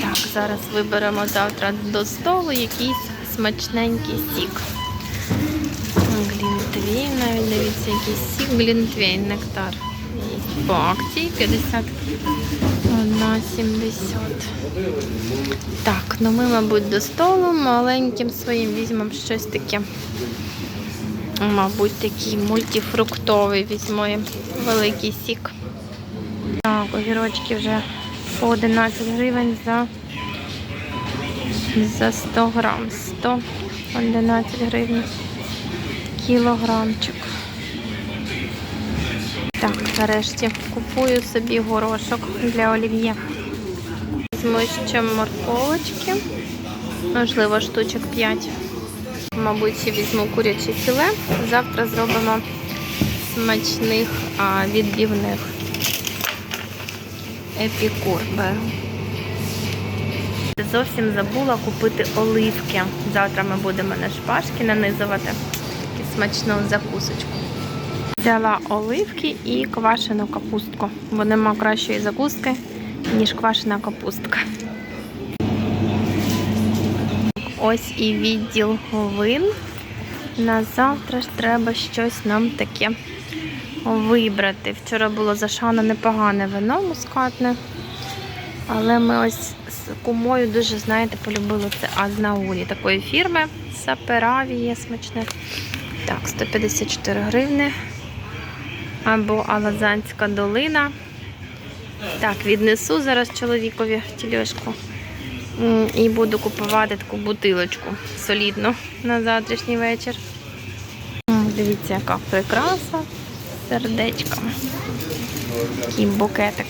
Так, зараз виберемо завтра до столу якийсь смачненький сік. Глінтвейн, навіть дивіться, якийсь сік, глінтвейн, нектар. По акції 50 на 70. Так, ну ми, мабуть, до столу маленьким своїм візьмемо щось таке. Мабуть, такий мультифруктовий візьмемо великий сік. Так, огірочки вже по 11 гривень за, за 100 грам. 111 гривень кілограмчик. Так, нарешті купую собі горошок для олів'є. Візьму ще морковочки, можливо, штучок 5. Мабуть, ще візьму куряче філе. Завтра зробимо смачних а, відбивних. Епікур беру. Зовсім забула купити оливки. Завтра ми будемо на шпажки нанизувати таку смачну закусочку. Взяла оливки і квашену капустку, бо нема кращої закуски, ніж квашена капустка. Ось і відділ вин. На завтра ж треба щось нам таке вибрати. Вчора було зашано непогане вино мускатне. Але ми ось з кумою дуже, знаєте, полюбили це Азнаулі такої фірми. Сапераві є смачне. Так, 154 гривни. Або Алазанська долина. Так, віднесу зараз чоловікові тілешку. І буду купувати таку бутилочку солідну на завтрашній вечір. Дивіться, яка прикраса з сердечками. Такий букетик.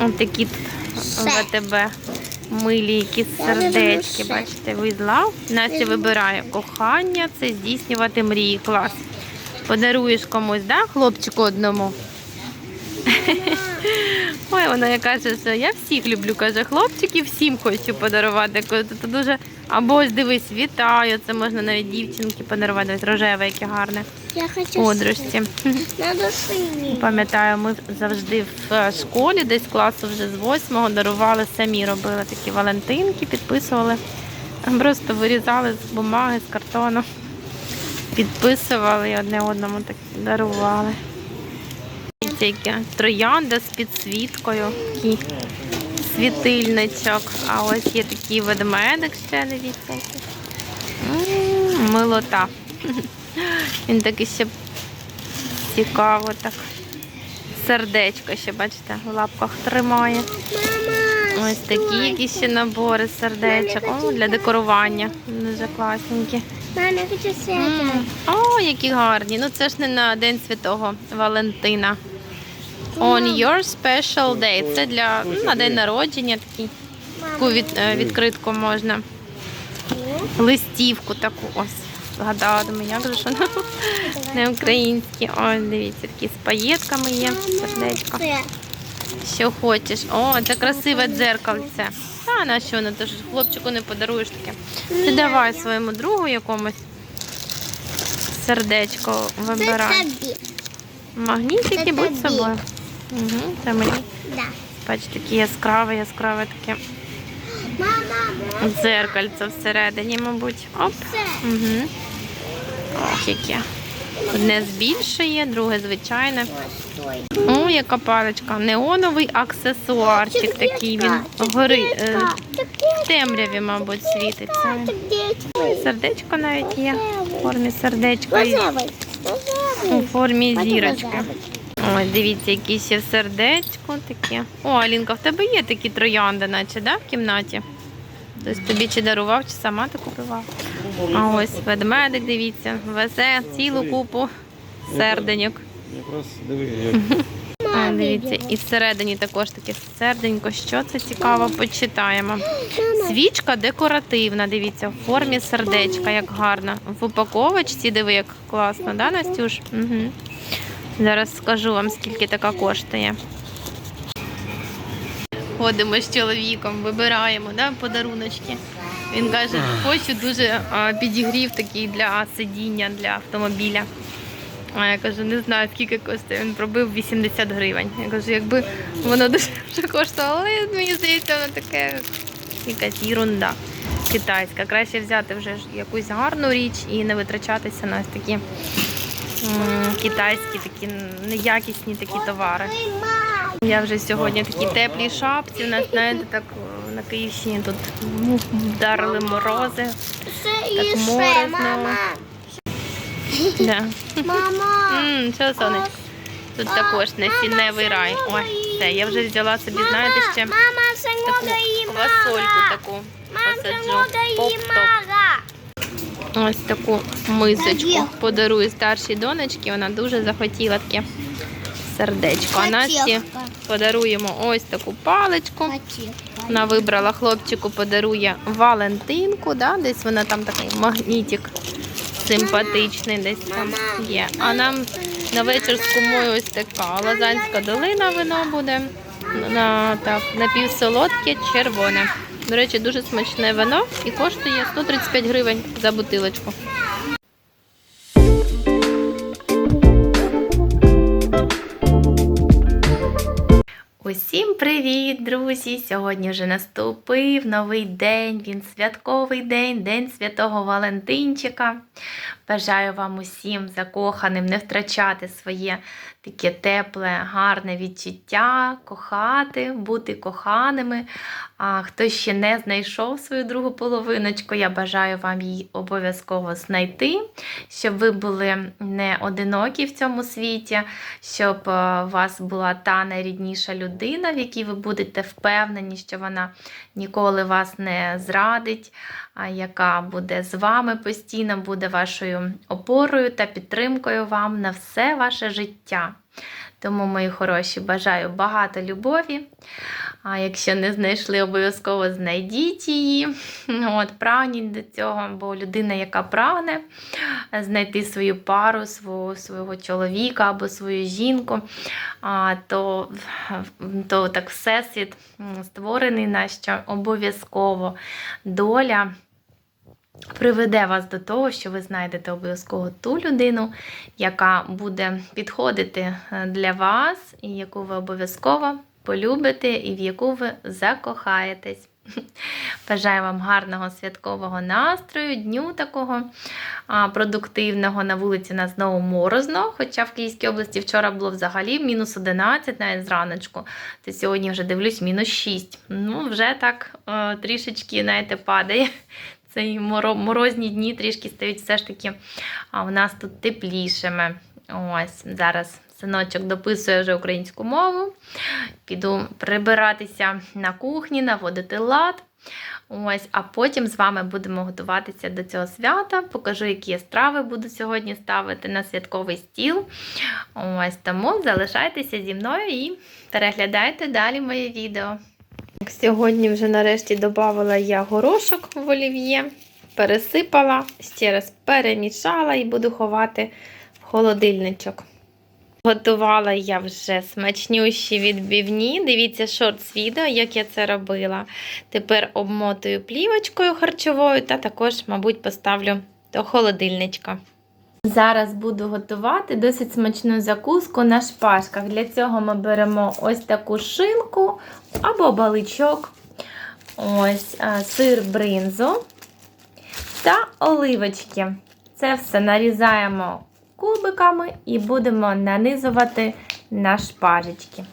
Ось такі тут ВТБ милі якісь сердечки. Бачите, візла. Настя вибирає кохання, це здійснювати мрії. Клас. Подаруєш комусь, да, хлопчику одному? Ой, вона каже, що я всіх люблю, каже, хлопчиків всім хочу подарувати. Це дуже. Або ось дивись, вітаю. Це можна навіть дівчинки подарувати. Ось рожеве, яке гарне. Я хочу Подружці. на. Пам'ятаю, ми завжди в е, школі, десь класу вже з восьмого дарували самі, робили такі валентинки, підписували. Просто вирізали з бумаги, з картону, підписували і одне одному так дарували. Яке троянда з підсвіткою, такий світильничок. А ось є такий ведмедик ще, дивіться. Милота. Він такий ще цікаво так. Сердечко ще, бачите, в лапках тримає. Ось такі якісь ще набори сердечок. О, для декорування. Дуже класненькі. мама, хочу свято. О, які гарні. Ну це ж не на День Святого Валентина. On your special day. Це для ну, на день народження такий. Таку від, е, відкритку можна. Листівку таку ось. Згадала, думаю, як же ж вона не українські. Ось, дивіться, такі з паєтками є. Сердечко. Що хочеш. О, це красиве дзеркальце. А на що воно? Ти ж хлопчику не подаруєш таке. Ти давай своєму другу якомусь сердечко вибирай. Магнітики будь собою. Угу, це мені. Бачите, таке яскраве, яскраве таке дзеркальце всередині, мабуть. Оп. Угу. Ох, яке. Одне збільшує, друге звичайне. О, яка парочка. Неоновий аксесуарчик такий. Він гори е, в темряві, мабуть, світиться. Сердечко. Навіть є. В формі сердечка у формі зірочки. Ой, дивіться, які ще в сердечку таке. О, Алінка, в тебе є такі троянди, наче, да, в кімнаті? Хтось тобі чи дарував, чи сама ти купувала? А ось ведмедик, дивіться, везе цілу купу серденьок. Якраз диви, як А, дивіться, і всередині також таке серденько. Що це цікаво, почитаємо. Свічка декоративна, дивіться, в формі сердечка, як гарно. В упаковочці, диви, як класно, да, Настюш? Угу. Зараз скажу вам, скільки така коштує. Ходимо з чоловіком, вибираємо да, подаруночки. Він каже, хочу дуже підігрів такий для сидіння, для автомобіля. А я кажу, не знаю, скільки коштує. Він пробив 80 гривень. Я кажу, якби воно дешевше коштувало, але мені здається, воно таке якась ерунда китайська. Краще взяти вже якусь гарну річ і не витрачатися на ось такі китайські, такі неякісні такі товари. Я вже сьогодні в такій теплій шапці. У нас, знаєте, так на Київщині тут вдарили морози. Так мама. Да. Мама. Що, сонечко? Тут також насінневий рай. Ой, все, я вже взяла собі, знаєте, ще Мама, таку квасольку таку посаджу. мага. Ось таку мисочку подарую старшій донечці. Вона дуже захотіла таке сердечко. А Насті подаруємо ось таку паличку. Вона вибрала хлопчику, подарує Валентинку, да? десь вона там такий магнітик симпатичний, десь там є. А нам на вечір з кумою ось така Лазанська долина вино буде. На, так, напівсолодке, червоне. До речі, дуже смачне вино і коштує 135 гривень за бутилочку. Усім привіт, друзі! Сьогодні вже наступив новий день. Він святковий день, День Святого Валентинчика. Бажаю вам усім закоханим не втрачати своє таке тепле, гарне відчуття, кохати, бути коханими. А хто ще не знайшов свою другу половиночку, я бажаю вам її обов'язково знайти, щоб ви були не одинокі в цьому світі, щоб е, у вас була та найрідніша людина, в якій ви будете впевнені, що вона ніколи вас не зрадить, яка буде з вами постійно, буде вашою опорою та підтримкою вам на все ваше життя. Тому, мої хороші, бажаю багато любові. А якщо не знайшли, обов'язково знайдіть її. От, прагніть до цього, бо людина, яка прагне знайти свою пару, свого, свого чоловіка або свою жінку, то, то так всесвіт створений на що обов'язково доля. Приведе вас до того, що ви знайдете обов'язково ту людину, яка буде підходити е, для вас, і яку ви обов'язково полюбите, і в яку ви закохаєтесь. Бажаю вам гарного святкового настрою, дню такого продуктивного. На вулиці нас знову морозно, хоча в Київській області вчора було взагалі мінус 11 навіть зраночку. То сьогодні вже дивлюсь мінус 6. Ну, вже так е, трішечки, знаєте, падає. Цей морозні дні трішки стають все ж таки у нас тут теплішими. Ось зараз синочок дописує вже українську мову. Піду прибиратися на кухні, наводити лад. Ось, а потім з вами будемо готуватися до цього свята. Покажу, які я страви буду сьогодні ставити на святковий стіл. Ось тому залишайтеся зі мною і переглядайте далі моє відео. Сьогодні вже нарешті додала я горошок в олів'є, пересипала, ще раз перемішала і буду ховати в холодильничок. Готувала я вже смачнющі відбивні. Дивіться шорт відео, як я це робила. Тепер обмотую плівочкою харчовою та також, мабуть, поставлю до холодильничка. Зараз буду готувати досить смачну закуску на шпажках. Для цього ми беремо ось таку шинку або баличок, ось сир бринзу та оливочки. Це все нарізаємо кубиками і будемо нанизувати на шпажечки.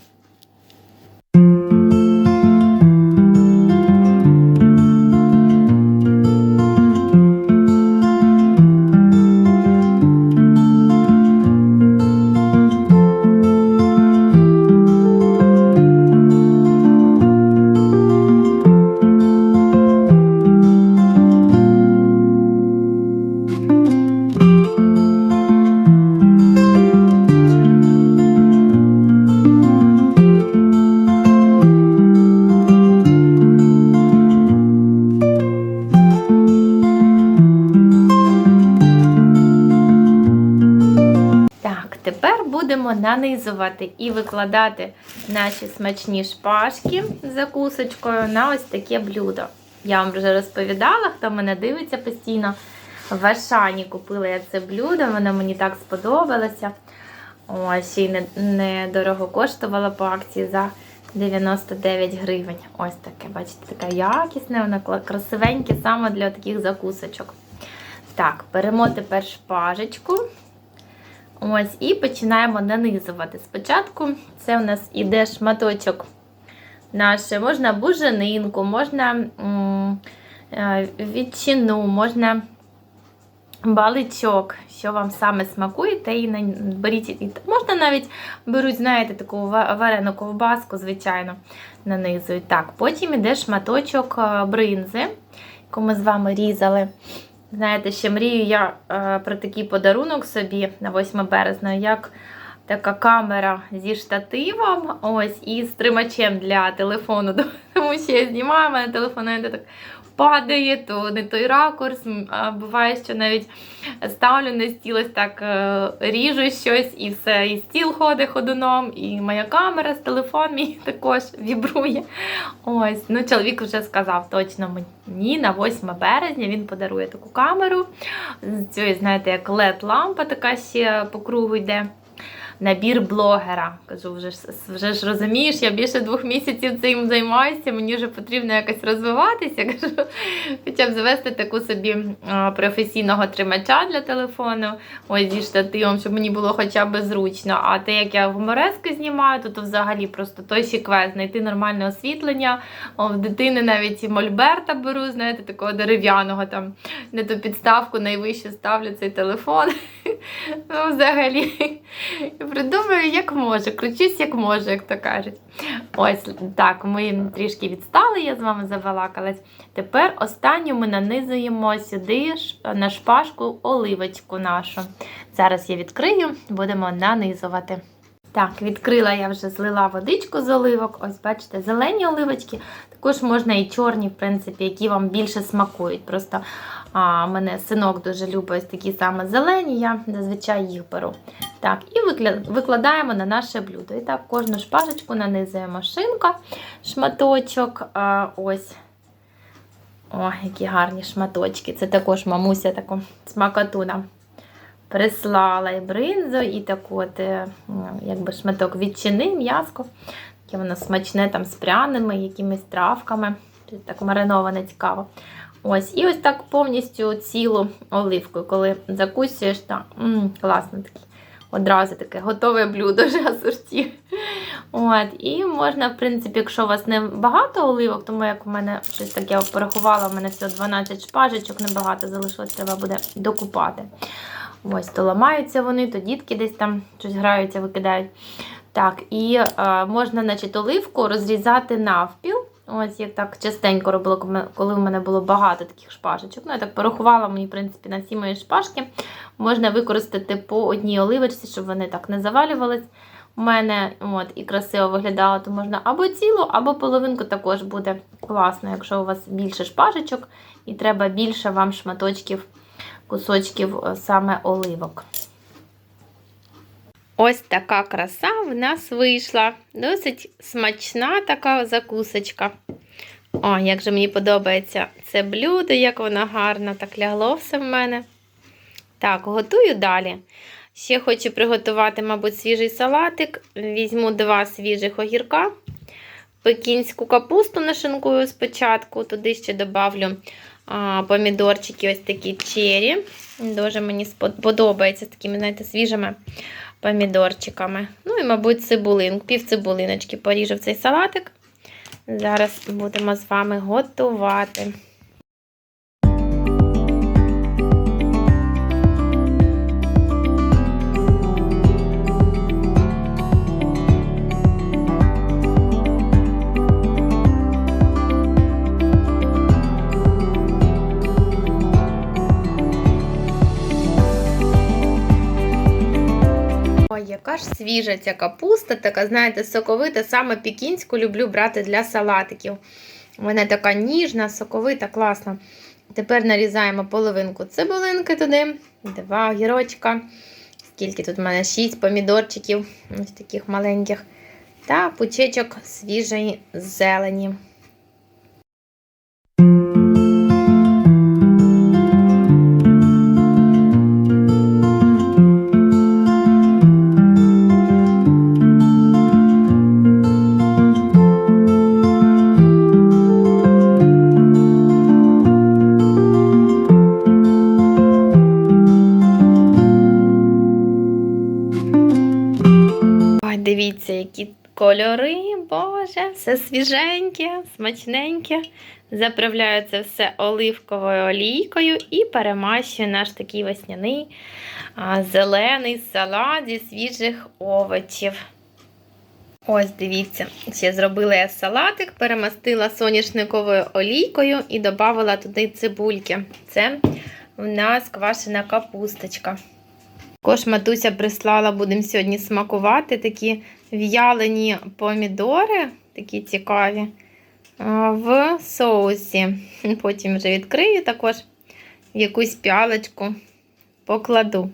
Нанизувати і викладати наші смачні шпажки з закусочкою на ось таке блюдо. Я вам вже розповідала, хто мене дивиться постійно, В Ашані купила я це блюдо, воно мені так сподобалося. Ось, ще й не, не коштувало по акції за 99 гривень. Ось таке, бачите, таке якісне, воно красивеньке саме для таких закусочок. Так, беремо тепер шпажечку. Ось, і починаємо нанизувати. Спочатку це у нас іде шматочок наше, можна буженинку, можна е, можна баличок, що вам саме смакує, те і беріть. Можна навіть беруть, знаєте, таку варену ковбаску, звичайно, нанизують. Так, потім іде шматочок е, бринзи, яку ми з вами різали. Знаєте, ще мрію я е, про такий подарунок собі на 8 березня, як така камера зі штативом, ось, і з тримачем для телефону. Тому що я знімаю, мене телефон я так падає, то не той ракурс. А буває, що навіть ставлю на стіл, ось так е, ріжу щось, і все, і стіл ходить ходуном, і моя камера з телефон мій також вібрує. Ось, ну чоловік вже сказав точно мені на 8 березня він подарує таку камеру. Цієї, знаєте, як led лампа така ще по кругу йде. Набір блогера. Кажу, вже ж, вже ж розумієш, я більше двох місяців цим займаюся, мені вже потрібно якось розвиватися. Кажу, хоча б завести таку собі професійного тримача для телефону, ось зі штативом, щоб мені було хоча б зручно. А те, як я гуморески знімаю, то, то взагалі просто той ще знайти нормальне освітлення. О, в дитини навіть і мольберта беру, знаєте, такого дерев'яного там, не ту підставку найвище ставлю цей телефон. Ну, взагалі, придумаю, як можу, кручусь, як можу, як то кажуть. Ось так, ми трішки відстали, я з вами завалакалась. Тепер останню ми нанизуємо сюди на шпажку оливочку нашу. Зараз я відкрию, будемо нанизувати. Так, відкрила я вже злила водичку з оливок. Ось бачите, зелені оливочки. Також можна і чорні, в принципі, які вам більше смакують. Просто а, мене синок дуже любить такі саме зелені, я зазвичай їх беру. Так, і викладаємо на наше блюдо. І так, кожну шпажечку нанизуємо шинка, шматочок. А, ось. О, які гарні шматочки. Це також мамуся таку смакоту нам прислала і бринзу, і таку от, е, якби шматок ветчини, м'яско. Таке воно смачне там з пряними, якимись травками. Так мариноване цікаво. Ось, і ось так повністю цілу оливку, коли закусуєш, так, м, класно таке. Одразу таке готове блюдо вже асорті. От, і можна, в принципі, якщо у вас не багато оливок, тому як у мене щось таке я порахувала, у мене всього 12 шпажечок, небагато залишилось, треба буде докупати. Ось, то ламаються вони, то дітки десь там щось граються, викидають. Так, і е, можна, значить, оливку розрізати навпіл. Ось я так частенько робила, коли в мене було багато таких шпажечок. Ну, я так порахувала мені, в принципі, на всі мої шпажки. Можна використати по одній оливочці, щоб вони так не завалювались. У мене от, і красиво виглядало, то можна або цілу, або половинку також буде класно, якщо у вас більше шпажечок і треба більше вам шматочків, кусочків е, саме оливок. Ось така краса в нас вийшла. Досить смачна така закусочка. О, як же мені подобається це блюдо, як воно гарно так лягло все в мене. Так, готую далі. Ще хочу приготувати, мабуть, свіжий салатик. Візьму два свіжих огірка. Пекінську капусту нашинкую спочатку. Туди ще добавлю а, помідорчики, ось такі чері. Дуже мені подобається з такими, знаєте, свіжими помідорчиками. Ну і, мабуть, цибулин, пів цибулиночки поріжу в цей салатик. Зараз будемо з вами готувати. Яка ж свіжа ця капуста, така, знаєте, соковита, саме пікінську люблю брати для салатиків. Вона така ніжна, соковита, класна. Тепер нарізаємо половинку цибулинки туди, два огірочка. Скільки тут в мене? 6 помідорчиків, ось таких маленьких. Та пучечок свіжої зелені. Боже, все свіженьке, смачненьке. Заправляю це все оливковою олійкою і перемащую наш такий весняний зелений салат зі свіжих овочів. Ось дивіться, ще зробила я салатик, перемастила соняшниковою олійкою і додала туди цибульки. Це в нас квашена капусточка. Також матуся прислала, будемо сьогодні смакувати такі в'ялені помідори, такі цікаві, в соусі. Потім вже відкрию також в якусь пялочку покладу.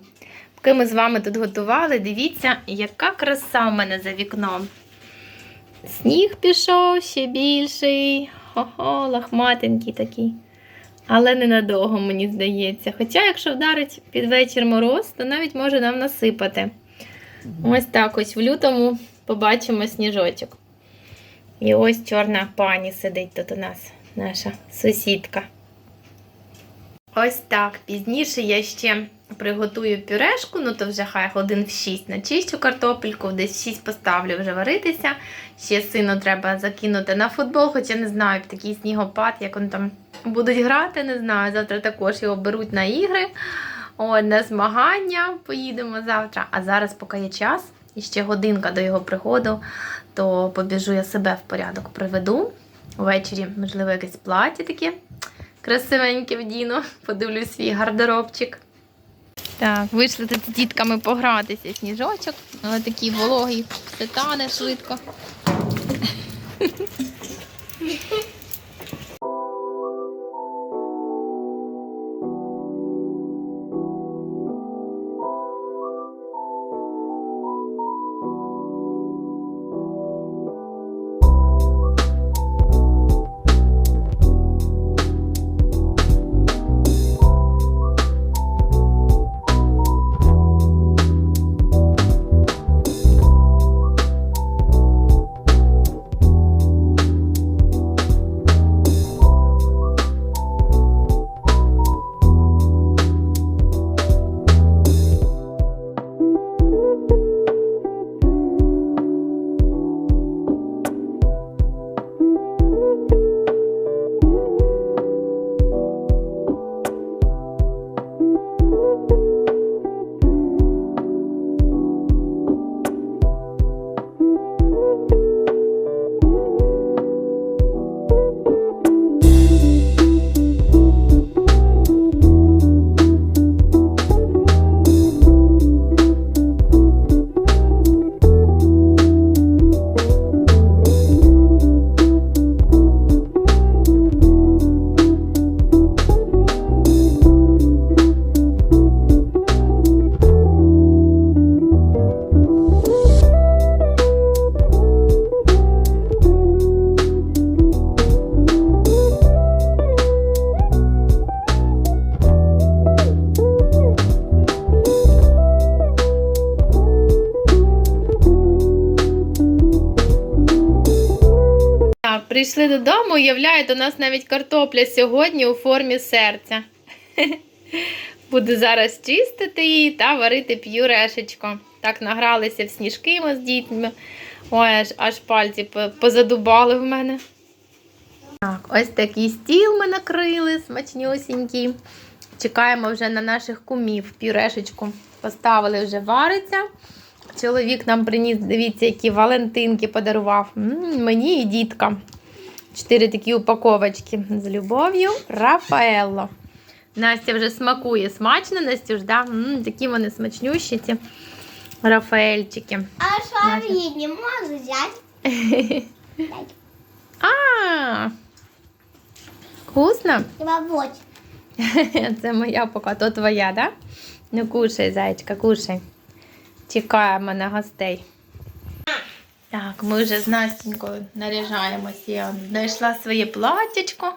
Поки ми з вами тут готували, дивіться, яка краса в мене за вікном. Сніг пішов ще більший. Хо-хо, лахматенький такий. Але ненадовго, мені здається. Хоча, якщо вдарить під вечір мороз, то навіть може нам насипати. Ось так ось в лютому побачимо сніжочок. І ось чорна пані сидить тут у нас, наша сусідка. Ось так. Пізніше я ще приготую пюрешку, ну то вже хай годин в 6 начищу картопельку, десь 6 поставлю вже варитися. Ще сину треба закинути на футбол, хоча не знаю, такий снігопад, як вони там будуть грати, не знаю. Завтра також його беруть на ігри. О, на змагання поїдемо завтра. А зараз, поки є час, і ще годинка до його приходу, то побіжу я себе в порядок приведу. Ввечері, можливо, якесь плаття таке красивеньке вдіну. Подивлюсь свій гардеробчик. Так, вийшли тут з дітками погратися сніжочок, але такий вологий, все тане швидко. Додому, уявляєте, у нас навіть картопля сьогодні у формі серця. Буду зараз чистити її та варити п'юрешечко. Так награлися в сніжки ми з дітьми. Ой, аж, аж пальці позадубали в мене. Так, ось такий стіл ми накрили, смачнюсінький. Чекаємо вже на наших кумів. Пюрешечку поставили вже вариться. Чоловік нам приніс, дивіться, які валентинки подарував. М, мені і діткам. Чотири такі упаковочки з любов'ю. Рафаелло. Настя вже смакує смачно, Настюш, да? М, такі вони смачнющі ці Рафаельчики. А шари не можешь взять? А! Вкусно? Це моя поки, то твоя, да? Ну кушай, зайчка, кушай. Чекаємо на гостей. Так, ми вже з Настенькою наряжаємося. Я знайшла своє платтячко.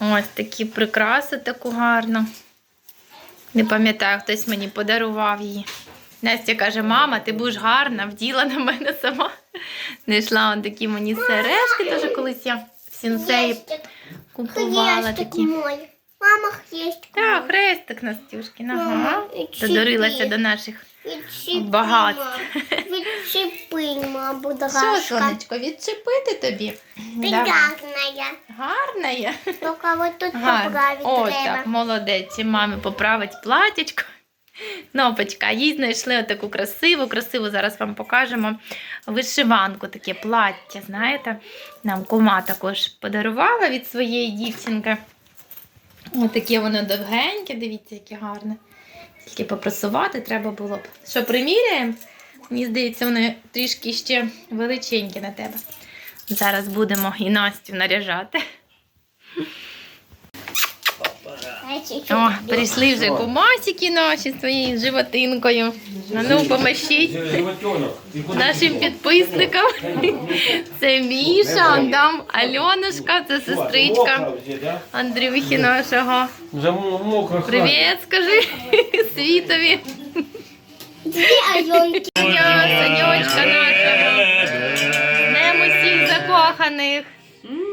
Ось такі прикраси таку гарну. Не пам'ятаю, хтось мені подарував її. Настя каже, мама, ти будеш гарна, вділа на мене сама. Знайшла он такі мені сережки, теж колись я в сінсеї купувала такі. Мама хрестик. Так, хрестик Настюшкін, ага. Додорилася до наших. Багатство. Відчепимо, будь Що, ласка. сонечко, відчепити тобі? Ти Давай. гарна. Гарна я. Тільки от тут Гарно. поправити О, треба. так, молодець. І мамі поправить платічко. Кнопочка, їй знайшли таку красиву, красиву, зараз вам покажемо вишиванку, таке плаття, знаєте. Нам кума також подарувала від своєї дівчинки. Ось таке воно довгеньке, дивіться, яке гарне. Тільки попрасувати треба було б. Що, приміряємо? Мені здається, вони трішки ще величенькі на тебе. Зараз будемо і Настю наряжати. О, прийшли вже кумасики наші з своєю животинкою. А ну, помощіть нашим підписникам. Це Міша, там Альонушка, це сестричка Андрюхи нашого. Вже мокро. Привіт, скажи світові. Дві Санечка нашого. Днем усіх закоханих.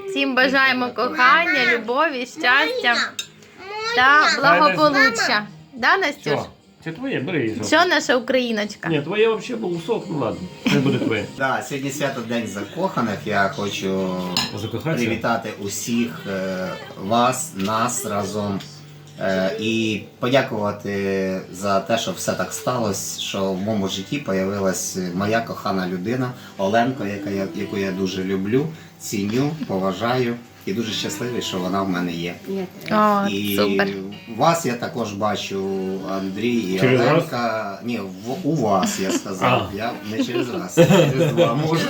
Всім бажаємо кохання, любові, щастя та благополуччя. Да, Настюш? Що? Це твоє, бери її. Що наша україночка? Ні, твоє взагалі був сок, ну ладно. Не буде твоє. Да, сьогодні свято День закоханих. Я хочу Закохатися? привітати усіх е, вас, нас разом. е, І подякувати за те, що все так сталося, що в моєму житті з'явилась моя кохана людина Оленко, яка я, яку я дуже люблю, ціню, поважаю і дуже щасливий, що вона в мене є. О, І супер. вас я також бачу, Андрій і Через Оленка. Ні, в, у вас я сказав. А. Я не через раз, через два можу.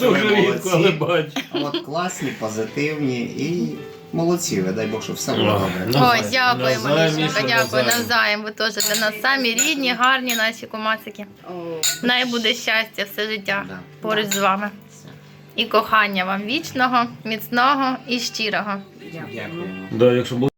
Дуже рідко, але бачу. От класні, позитивні і молодці. ви, Дай Бог, щоб все було добре. Ой, дякуємо, Навзаєм, Мішенька, Міша, дякую навзаєм. навзаєм. Ви теж для нас самі рідні, гарні наші кумасики. Най буде щастя все життя Да. поруч з вами. І кохання вам вічного, міцного і щирого. Дякую. Да, якщо